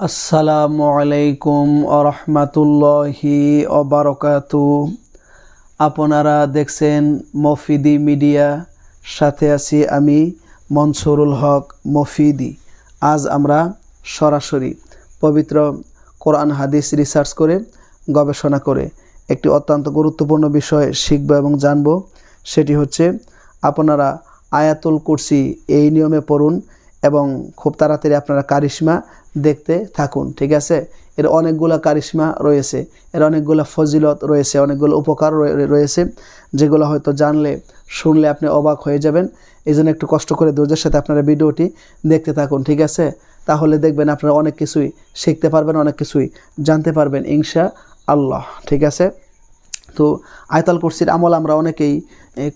আসসালামু আলাইকুম আরহামাতুল্লাহি অবারকাতু আপনারা দেখছেন মফিদি মিডিয়া, সাথে আছি আমি মনসুরুল হক মফিদি। আজ আমরা সরাসরি পবিত্র কোরআন হাদিস রিসার্চ করে, গবেষণা করে একটি অত্যন্ত গুরুত্বপূর্ণ বিষয় শিখব এবং জানব। সেটি হচ্ছে আপনারা আয়াতুল কুরসি এই নিয়মে পড়ুন এবং খুব তাড়াতাড়ি আপনারা কারিশমা দেখতে থাকুন, ঠিক আছে? এর অনেকগুলো কারিশমা রয়েছে, এর অনেকগুলো ফজিলত রয়েছে, অনেকগুলো উপকার রয়ে- রয়েছে, যেগুলো হয়তো জানলে, শুনলে আপনি অবাক হয়ে যাবেন। এই জন্য একটু কষ্ট করে ধৈর্যের সাথে আপনারা ভিডিওটি দেখতে থাকুন, ঠিক আছে? তাহলে দেখবেন আপনারা অনেক কিছুই শিখতে পারবেন, অনেক কিছুই জানতে পারবেন ইনশা আল্লাহ ঠিক আছে? তো আয়তাল কুরসির আমল আমরা অনেকেই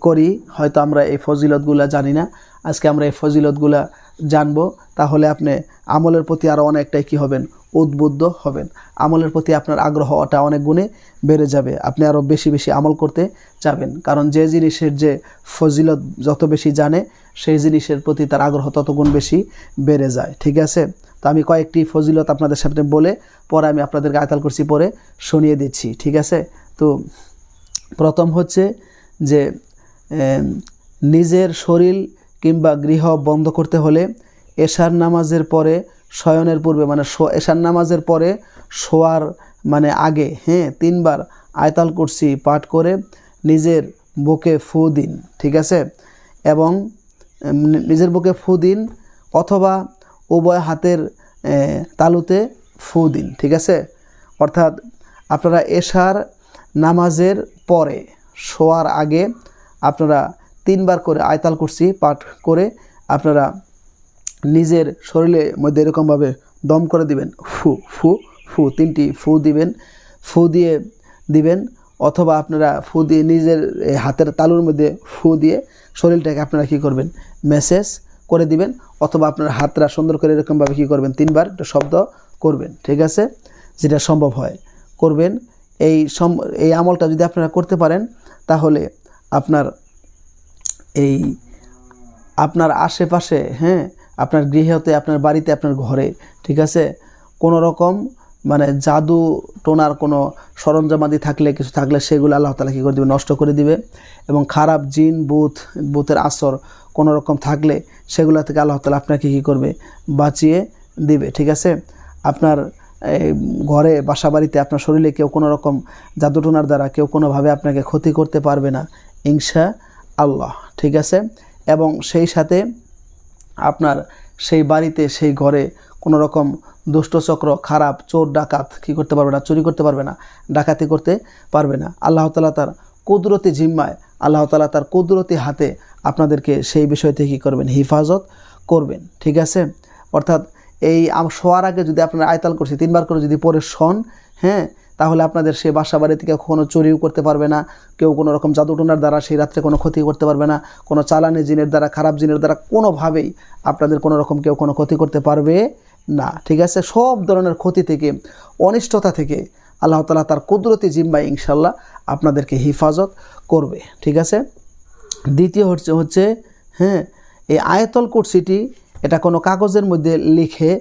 করি, হয়তো আমরা এই ফজিলতগুলা জানি না। আজকে আমরা এই ফজিলতগুলা জানব, তাহলে আপনি আমলের প্রতি আরও অনেকটাই কি হবেন? উদ্বুদ্ধ হবেন। আমলের প্রতি আপনার আগ্রহটা অনেক গুণে বেড়ে যাবে। আপনি আরও বেশি বেশি আমল করতে চাবেন কারণ যে জিনিসের যে ফজিলত যত বেশি জানে, সেই জিনিসের প্রতি তার আগ্রহ তত গুণ বেশি বেড়ে যায়। ঠিক আছে? তো আমি কয়েকটি ফজিলত আপনাদের সামনে বলে পরে আমি আপনাদেরকে আয়তাল করছি পরে শুনিয়ে দিচ্ছি। ঠিক আছে? তো প্রথম হচ্ছে যে নিজের শরীর কিংবা গৃহ বন্ধ করতে হলে এশার নামাজের পরে শয়নের পূর্বে মানে এশার নামাজের পরে শোয়ার মানে আগে হ্যাঁ তিনবার আয়তাল কুরসি পাঠ করে নিজের বুকে ফু দিন, ঠিক আছে? এবং নিজের বুকে ফু দিন অথবা উভয় হাতের তালুতে ফু দিন, ঠিক আছে? অর্থাৎ আপনারা এশার নামাজের পরে শোয়ার আগে আপনারা তিনবার করে আয়তাল কুরসি পাঠ করে আপনারা নিজের শরীরের মধ্যে এরকমভাবে দম করে দিবেন। ফু ফু ফু, তিনটি ফু দিবেন। ফু দিয়ে দিবেন অথবা আপনারা ফু দিয়ে নিজের হাতের তালুর মধ্যে ফু দিয়ে শরীরটাকে আপনারা কী করবেন? মেসেজ করে দিবেন অথবা আপনার হাতরা সুন্দর করে এরকমভাবে কী করবেন? তিনবার একটা শব্দ করবেন, ঠিক আছে? যেটা সম্ভব হয়। করবেন। এই সম, এই আমলটা যদি আপনারা করতে পারেন, তাহলে আপনার এই আপনার আশেপাশে হ্যাঁ আপনার গৃহতে, আপনার বাড়িতে, আপনার ঘরে, ঠিক আছে? কোনো রকম মানে জাদু টোনার কোনো সরঞ্জামাদি থাকলে, কিছু থাকলে সেগুলো আল্লাহ তালা কী করে দেবে? নষ্ট করে দিবে। এবং খারাপ জিন বুথ বুথের আসর কোনো রকম থাকলে সেগুলো থেকে আল্লাহ তালা আপনাকে কী করবে? বাঁচিয়ে দিবে, ঠিক আছে? আপনার ঘরে বাসা বাড়িতে আপনার শরীরে কেউ কোনো রকম জাদুটোনার দ্বারা কেউ কোনোভাবে আপনাকে ক্ষতি করতে পারবে না। ইনশা আল্লাহ, ঠিক আছে? এবং সেই সাথে আপনার সেই বাড়িতে, সেই ঘরে কোনো রকম দুষ্টচক্র খারাপ, চোর, ডাকাত কী করতে পারবে না, চুরি করতে পারবে না, ডাকাতি করতে পারবে না। আল্লাহ তালা তার কুদরতি জিম্মায়, আল্লাহ তালা তার কুদরতি হাতে আপনাদেরকে সেই বিষয় থেকে কী করবেন? হিফাজত করবেন, ঠিক আছে? অর্থাৎ এই শোয়ার আগে যদি আপনারা আয়তাল করছি, তিনবার করে যদি পরে শোন হ্যাঁ তাহলে আপনাদের সে বাসা বাড়ি থেকে কখনো চুরিও করতে পারবে না, কেউ কোনো রকম জাদুটোনার দ্বারা সেই রাত্রে কোনো ক্ষতি করতে পারবে না, কোনো চালানি জিনের দ্বারা, খারাপ জিনের দ্বারা কোনোভাবেই আপনাদের কোনো রকম কেউ কোনো ক্ষতি করতে পারবে না, ঠিক আছে? সব ধরনের ক্ষতি থেকে, অনিষ্টতা থেকে আল্লাহ তালা তার কুদরতি জিম্বাই ইনশাল্লাহ আপনাদেরকে হিফাজত করবে, ঠিক আছে? দ্বিতীয় হচ্ছে হচ্ছে হ্যাঁ এই আয়তল কুরসিটি এটা কোনো কাগজের মধ্যে লিখে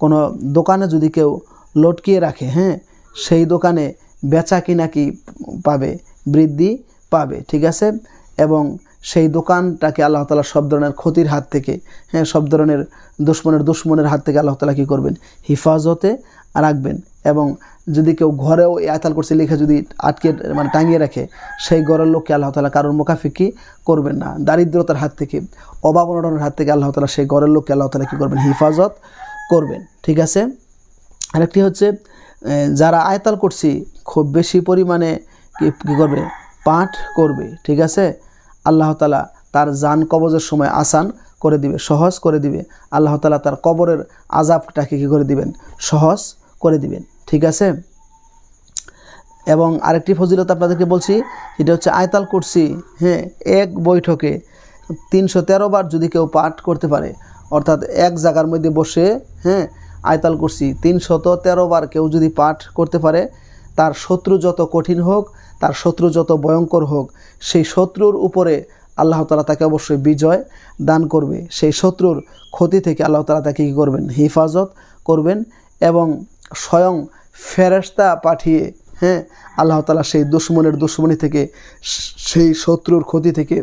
কোনো দোকানে যদি কেউ লটকিয়ে রাখে হ্যাঁ সেই দোকানে বেচা কিনা কি পাবে? বৃদ্ধি পাবে, ঠিক আছে? এবং সেই দোকানটাকে আল্লাহ তালা সব ধরনের ক্ষতির হাত থেকে হ্যাঁ সব ধরনের দুশ্মনের দুশ্মনের হাত থেকে আল্লাহ তালা কী করবেন? হিফাজতে রাখবেন এবং যদি কেউ ঘরেও এই আয়তাল করছে লিখে যদি আটকে মানে টাঙিয়ে রাখে, সেই ঘরের লোককে আল্লাহ তালা কারোর মোকাফিকি করবেন না। দারিদ্রতার হাত থেকে অভাব অনটনের হাত থেকে আল্লাহ তালা সেই ঘরের লোককে আল্লাহ তালা কী করবেন? হেফাজত করবেন। ঠিক আছে? আরেকটি হচ্ছে যারা আয়তাল করছি খুব বেশি পরিমাণে কি করবে? পাঠ করবে। ঠিক আছে? আল্লাহ তালা তার জান কবজের সময় আসান করে দিবে, সহজ করে দিবে। আল্লাহ তালা তার কবরের আজাবটাকে কী করে দিবেন? সহজ করে দিবেন। ঠিক আছে? এবং আরেকটি ফজিলত আপনাদেরকে বলছি, সেটা হচ্ছে আয়তাল কুরসি হ্যাঁ এক বৈঠকে তিনশো তেরো বার যদি কেউ পাঠ করতে পারে, অর্থাৎ এক জায়গার মধ্যে বসে হ্যাঁ আয়তাল কুরসি তিনশত বার কেউ যদি পাঠ করতে পারে, তার শত্রু যত কঠিন হোক, তার শত্রু যত ভয়ঙ্কর হোক, সেই শত্রুর উপরে আল্লাহ তালা তাকে অবশ্যই বিজয় দান করবে। সেই শত্রুর ক্ষতি থেকে আল্লাহ তালা তাকে কী করবেন? হেফাজত করবেন এবং স্বয়ং ফেরেশতা পাঠিয়ে হ্যাঁ আল্লাহ তালা সেই দুশ্মনের দুশ্মনী থেকে, সেই শত্রুর ক্ষতি থেকে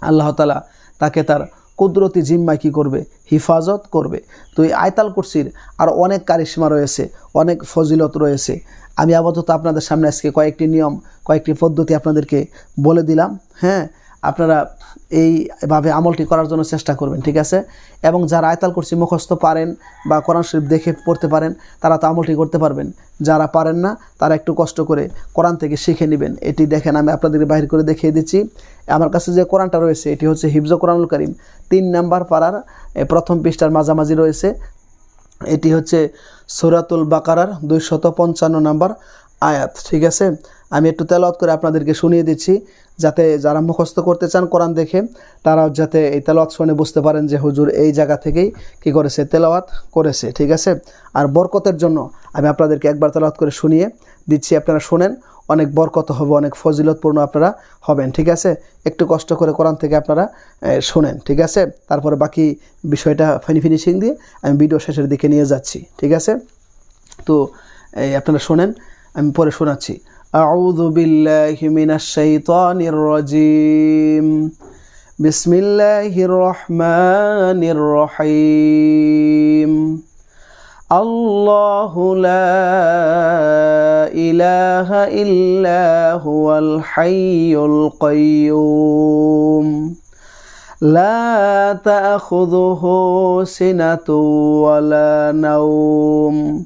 আল্লাহ তালা তাকে তার কুদরতি জিম্মায় কী করবে? হিফাজত করবে। তো এই আয়তাল কুরসির আর অনেক কারিশ্মা রয়েছে, অনেক ফজিলত রয়েছে। আমি আপাতত আপনাদের সামনে আজকে কয়েকটি নিয়ম, কয়েকটি পদ্ধতি আপনাদেরকে বলে দিলাম হ্যাঁ। আপনারা এইভাবে আমলটি করার জন্য চেষ্টা করবেন, ঠিক আছে? এবং যারা আয়তাল করছি মুখস্থ পারেন বা কোরআন শরীফ দেখে পড়তে পারেন, তারা তো আমলটি করতে পারবেন। যারা পারেন না, তারা একটু কষ্ট করে কোরআন থেকে শিখে নেবেন। এটি দেখেন, আমি আপনাদেরকে বাহির করে দেখিয়ে দিচ্ছি। আমার কাছে যে কোরআনটা রয়েছে, এটি হচ্ছে হিফজ কোরআনুল করিম। তিন নাম্বার পাড়ার প্রথম পৃষ্ঠার মাঝামাঝি রয়েছে। এটি হচ্ছে সুরাতুল বাকারার দুইশত পঞ্চান্ন নাম্বার। আয়াত, ঠিক আছে? আমি একটু তেলাওয়াত করে আপনাদেরকে শুনিয়ে দিচ্ছি, যাতে যারা মুখস্থ করতে চান কোরআন দেখে, তারাও যাতে এই তেলাওয়াত শুনে বুঝতে পারেন যে হুজুর এই জায়গা থেকেই কি করেছে, তেলাওয়াত করেছে, ঠিক আছে? আর বরকতের জন্য আমি আপনাদেরকে একবার তেলাওয়াত করে শুনিয়ে দিচ্ছি, আপনারা শোনেন, অনেক বরকত হবে, অনেক ফজিলতপূর্ণ আপনারা হবেন, ঠিক আছে? একটু কষ্ট করে কোরআন থেকে আপনারা শোনেন, ঠিক আছে? তারপরে বাকি বিষয়টা ফিনিশিং দিয়ে আমি ভিডিও শেষের দিকে নিয়ে যাচ্ছি, ঠিক আছে? তো, এই আপনারা শোনেন আমি পরে শোনাচ্ছি أعوذ بالله من الشيطان الرجيم بسم الله الرحمن الرحيم الله لا إله إلا هو الحي القيوم لا تأخذه سنة ولا نوم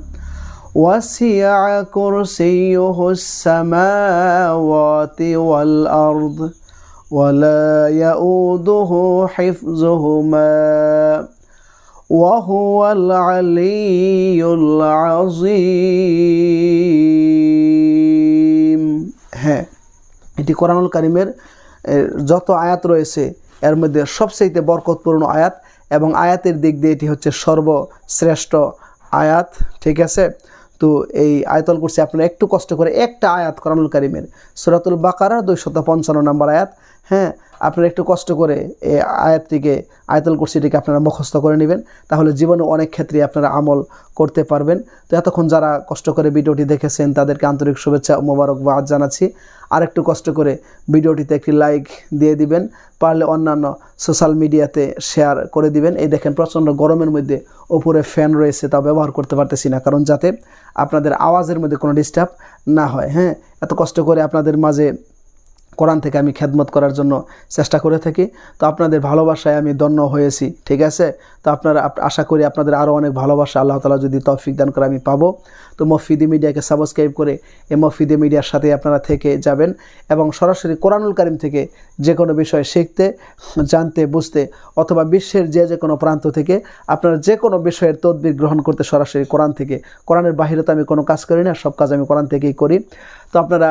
وسع كرسيه السماوات والأرض ولا يؤوده حفظهما وهو العلي العظيم হ্যাঁ এটি কোরআনুল কারিমের এর, যত আয়াত রয়েছে এর মধ্যে সবচেয়ে বরকতপূর্ণ আয়াত এবং আয়াতের দিক দিয়ে এটি হচ্ছে সর্বশ্রেষ্ঠ আয়াত ঠিক আছে তো এই আয়তল করছি আপনারা একটু কষ্ট করে একটা আয়াত করানুল কারিমের সুরাতুল বাকারা দুইশত পঞ্চান্ন নম্বর আয়াত হ্যাঁ আপনারা একটু কষ্ট করে এই আয়াতটিকে, আয়াতুল কুরসিটিকে আপনারা মুখস্থ করে নেবেন। তাহলে জীবনে অনেক ক্ষেত্রে আপনারা আমল করতে পারবেন। তো এতক্ষণ যারা কষ্ট করে ভিডিওটি দেখেছেন, তাদেরকে আন্তরিক শুভেচ্ছা ও মোবারকবাদ জানাচ্ছি। আর একটু কষ্ট করে ভিডিওটিতে একটি লাইক দিয়ে দিবেন। পারলে অন্যান্য সোশ্যাল মিডিয়াতে শেয়ার করে দিবেন। এই দেখেন প্রচণ্ড গরমের মধ্যে ওপরে ফ্যান রয়েছে তা ব্যবহার করতে পারতেছি না, কারণ যাতে আপনাদের আওয়াজের মধ্যে কোনো ডিস্টার্ব না হয়। হ্যাঁ এত কষ্ট করে আপনাদের মাঝে কোরআন থেকে আমি খেদমত করার জন্য চেষ্টা করে থাকি। তো আপনাদের ভালোবাসায় আমি দন্য হয়েছি, ঠিক আছে? তো আপনারা আশা করি আপনাদের আরও অনেক ভালোবাসা আল্লাহ তালা যদি তৌফিক দান করে আমি পাবো। তো মফিদি মিডিয়াকে সাবস্ক্রাইব করে এই মফিদি মিডিয়ার সাথে আপনারা থেকে যাবেন এবং সরাসরি কোরআনুল কারিম থেকে যে কোনো বিষয় শিখতে, জানতে, বুঝতে অথবা বিশ্বের যে যে কোনো প্রান্ত থেকে আপনারা যে কোনো বিষয়ের তদবির গ্রহণ করতে সরাসরি কোরআন থেকে। কোরআনের বাহিরে তো আমি কোনো কাজ করি না, সব কাজ আমি কোরআন থেকেই করি। তো আপনারা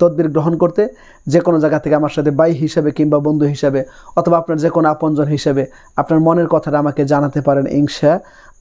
তদবির গ্রহণ করতে যে কোনো জায়গা থেকে আমার সাথে বাই হিসাবে কিংবা বন্ধু হিসাবে অথবা আপনার যে কোনো আপনজন হিসাবে আপনার মনের কথাটা আমাকে জানাতে পারেন ইনশা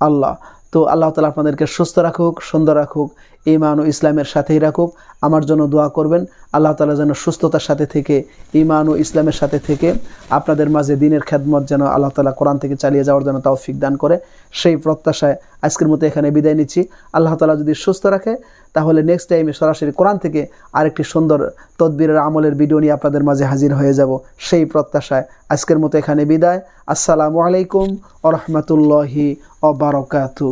আল্লাহ তো আল্লাহ তালা আপনাদেরকে সুস্থ রাখুক, সুন্দর রাখুক ইমান ও ইসলামের সাথেই রাখুক। আমার জন্য দোয়া করবেন, আল্লাহ তালা যেন সুস্থতার সাথে থেকে ইমান ও ইসলামের সাথে থেকে আপনাদের মাঝে দিনের খেদমত যেন আল্লাহ তালা কোরআন থেকে চালিয়ে যাওয়ার জন্য তৌফিক দান করে। সেই প্রত্যাশায় আজকের মতো এখানে বিদায় নিচ্ছি। আল্লাহ তালা যদি সুস্থ রাখে তাহলে নেক্সট টাইমে সরাসরি কোরআন থেকে আরেকটি সুন্দর তদবিরের আমলের ভিডিও নিয়ে আপনাদের মাঝে হাজির হয়ে যাব। সেই প্রত্যাশায় আজকের মতো এখানে বিদায়। আসসালামু আলাইকুম ও রহমতুল্লাহি অবরকাতু